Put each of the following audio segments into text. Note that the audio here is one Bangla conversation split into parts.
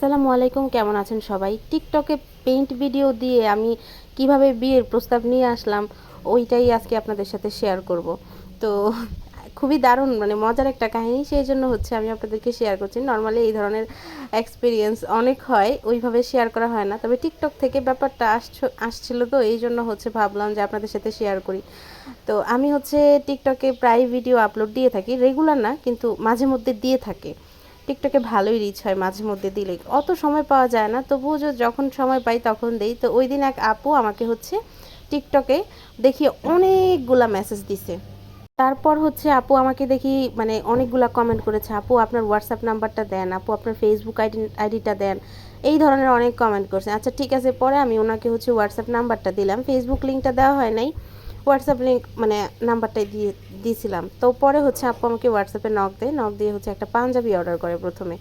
আসসালামু আলাইকুম, কেমন আছেন সবাই? টিকটকে পেইন্ট ভিডিও দিয়ে আমি কীভাবে বিয়ের প্রস্তাব নিয়ে আসলাম, ওইটাই আজকে আপনাদের সাথে শেয়ার করব। তো, খুবই দারুণ মানে মজার একটা কাহিনী, সেই জন্য হচ্ছে আমি আপনাদেরকে শেয়ার করছি। নর্মালি এই ধরনের এক্সপিরিয়েন্স অনেক হয়, ওইভাবে শেয়ার করা হয় না। তবে টিকটক থেকে ব্যাপারটা আসছ, আসছিল তো, এই জন্য হচ্ছে ভাবলাম যে আপনাদের সাথে শেয়ার করি। তো আমি হচ্ছে টিকটকে প্রায় ভিডিও আপলোড দিয়ে থাকি রেগুলার না, কিন্তু মাঝে মধ্যে দিয়ে থাকে। টিকটকে ভালোই রিচ হয় মাঝে মধ্যে দিলে অত সময় পাওয়া যায় না, তবুও যখন সময় পাই তখন দেই। তো ওই দিন এক আপু আমাকে হচ্ছে টিকটকে দেখি অনেকগুলা মেসেজ দিছে। তারপর হচ্ছে আপু আমাকে দেখি মানে অনেকগুলা কমেন্ট করেছে, আপু, আপনার হোয়াটসঅ্যাপ নাম্বারটা দেন, আপু, আপনার ফেসবুক আইডি, আইডিটা দেন। এই ধরনের অনেক কমেন্ট করছে। আচ্ছা ঠিক আছে, পরে আমি ওনাকে হচ্ছে হোয়াটসঅ্যাপ নাম্বারটা দিলাম। ফেসবুক লিঙ্কটা দেওয়া হয় নাই। হোয়াটসঅ্যাপ লিঙ্ক মানে নাম্বারটাই দিয়ে, দিয়েছিলাম। তো পরে হচ্ছে আপু আমাকে হোয়াটসঅ্যাপে নক দেয়। নক দিয়ে হচ্ছে একটা পাঞ্জাবি অর্ডার করে প্রথমে।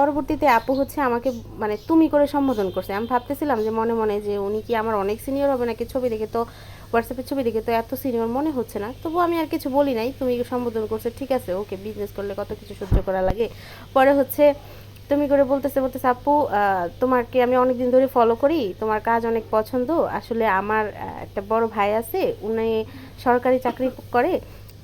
পরবর্তীতে আপু হচ্ছে আমাকে মানে তুমি করে সম্বোধন করছে। আমি ভাবতেছিলাম যে মনে মনে যে উনি কি আমার অনেক সিনিয়র হবে নাকি ছবি দেখে? তো হোয়াটসঅ্যাপের ছবি দেখে তো এত সিনিয়র মনে হচ্ছে না। তবু আমি আর কিছু বলি নাই। তুমি সম্বোধন করছে, ঠিক আছে, ওকে বিজনেস করলে কত কিছু সহ্য করা লাগে। পরে হচ্ছে তুমি করে বলতেছে বলতেছে, আপু তোমাকে আমি অনেক দিন ধরে ফলো করি, তোমার কাজ অনেক পছন্দ। আসলে আমার একটা বড় ভাই আছে, উনি সরকারি চাকরি করে,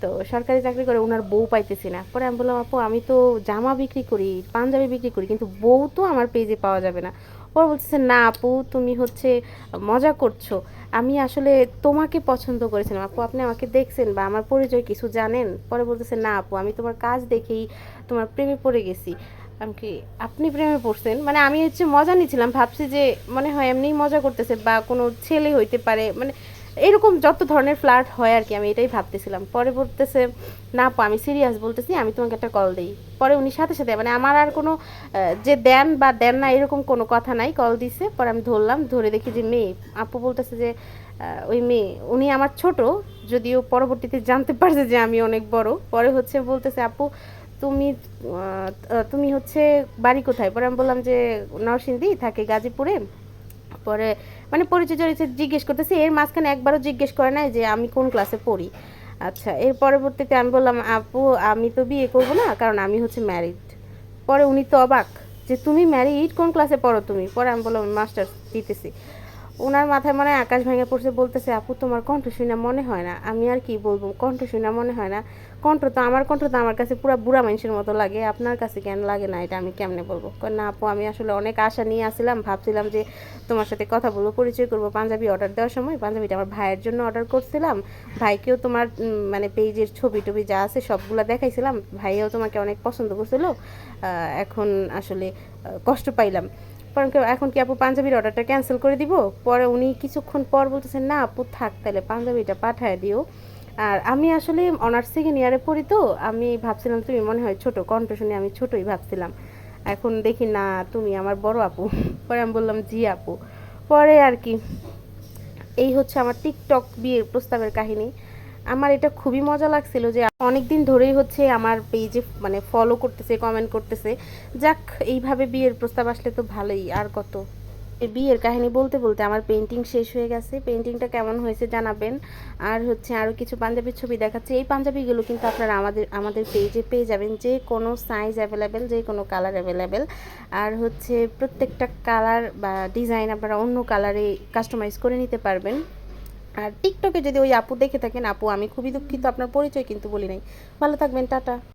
তো সরকারি চাকরি করে ওনার বউ পাইতেছি না। পরে আমি বললাম, আপু, আমি তো জামা বিক্রি করি, পাঞ্জাবি বিক্রি করি, কিন্তু বউ তো আমার পেজে পাওয়া যাবে না। পরে বলতেছে, না, আপু, তুমি হচ্ছে মজা করছ। আমি আসলে তোমাকে পছন্দ করেছিলাম। আপু, আপনি আমাকে দেখছেন বা আমার পরিচয় কিছু জানেন? পরে বলতেছে, না, আপু, আমি তোমার কাজ দেখেই তোমার প্রেমে পড়ে গেছি। আমি কি, আপনি প্রেমে পড়ছেন? মানে আমি হচ্ছে মজা নিচ্ছিলাম, ভাবছি যে মনে হয় এমনিই মজা করতেছে বা কোনো ছেলে হইতে পারে মানে এরকম যত ধরনের ফ্লার্ট হয় আর কি, আমি এটাই ভাবতেছিলাম। পরে বলতেছে, না আমি সিরিয়াস বলতেছি, আমি তোমাকে একটা কল দিই। পরে উনি সাথে সাথে মানে আমার আর কোনো যে দেন বা দেন না এরকম কোনো কথা নাই কল দিছে, পরে আমি ধরলাম, ধরে দেখি যে মেয়ে, আপু বলতেছে যে ওই মেয়ে, উনি আমার ছোট, যদিও পরবর্তীতে জানতে পারছে যে আমি অনেক বড়। পরে হচ্ছে বলতেছে, আপু তুমি তুমি হচ্ছে বাড়ি কোথায়? পরে আমি বললাম যে নরসিংদী, থাকে গাজীপুরে। পরে মানে পরিচয় জড়িত জিজ্ঞেস করতেছি, এর মাঝখানে একবারও জিজ্ঞেস করে নাই যে আমি কোন ক্লাসে পড়ি। আচ্ছা এর পরবর্তীতে আমি বললাম, আপু, আমি তো বিয়ে করব না, কারণ আমি হচ্ছে ম্যারিড পরে উনি তো অবাক, যে তুমি ম্যারিড কোন ক্লাসে পড়ো তুমি? পরে আমি বললাম মাস্টার্স দিতেছি। ওনার মাথায় মনে হয় আকাশ ভেঙে পড়ছে, বলতেছে, আপু, তোমার কণ্ঠ শুনে মনে হয় না। আমি আর কি বলব? কণ্ঠ শুনে মনে হয় না। কণ্ঠ তো আমার, কণ্ঠ তো আমার কাছে পুরো বুড়া মানুষের মতো লাগে। আপনার কাছে কেন লাগে না? এটা আমি কেমনে বলব? না, আপু, আমি আসলে অনেক আশা নিয়ে আসছিলাম। ভাবছিলাম যে তোমার সাথে কথা বলব, পরিচয় করব। পাঞ্জাবি অর্ডার দেওয়ার সময় পাঞ্জাবিটা আমার ভাইয়ের জন্য অর্ডার করছিলাম। ভাইকেও তোমার মানে পেজের ছবি টবি যা আছে সবগুলা দেখাইছিলাম। ভাইয়াও তোমাকে অনেক পছন্দ করছিল। এখন আসলে কষ্ট পাইলাম। কই, এখন কি আপু পাঞ্জাবির অর্ডারটা ক্যান্সেল করে দিব? পরে উনি কিছুক্ষণ পর বলতেছেন না আপু থাক তাহলে পাঞ্জাবিটা পাঠায় দিও। আর আমি আসলে অনার্স সেকেন্ড ইয়ারে পড়ি তো আমি ভাবছিলাম তুমি মনে হয় ছোট কণ্ঠ শুনে আমি ছোটই ভাবছিলাম। এখন দেখি না তুমি আমার বড় আপু। পরে আমি বললাম জি আপু। পরে আর কি এই হচ্ছে আমার টিকটক বিয়ের প্রস্তাবের কাহিনী। আমার এটা খুবই মজা লাগছিল যে অনেক দিন ধরেই হচ্ছে আমার পেজে মানে ফলো করতেছে কমেন্ট করতেছে। যাক, এইভাবে বিয়ের প্রস্তাব আসলে তো ভালোই, আর কত? বিয়ের কাহিনী বলতে বলতে আমার পেন্টিং শেষ হয়ে গেছে। পেন্টিংটা কেমন হয়েছে জানাবেন। আর হচ্ছে আরও কিছু পাঞ্জাবির ছবি দেখাচ্ছে। এই পাঞ্জাবিগুলো কিন্তু আপনারা আমাদের আমাদের পেজে পেয়ে যাবেন যে কোনো সাইজ অ্যাভেলেবেল যে কোনো কালার অ্যাভেলেবেল আর হচ্ছে প্রত্যেকটা কালার বা ডিজাইন আপনারা অন্য কালারে কাস্টমাইজ করে নিতে পারবেন। আর টিকটকে যদি ওই আপু দেখে থাকেন, আপু, আমি খুবই দুঃখিত, আপনার পরিচয় কিন্তু বলি নাই। ভালো থাকবেন, টাটা।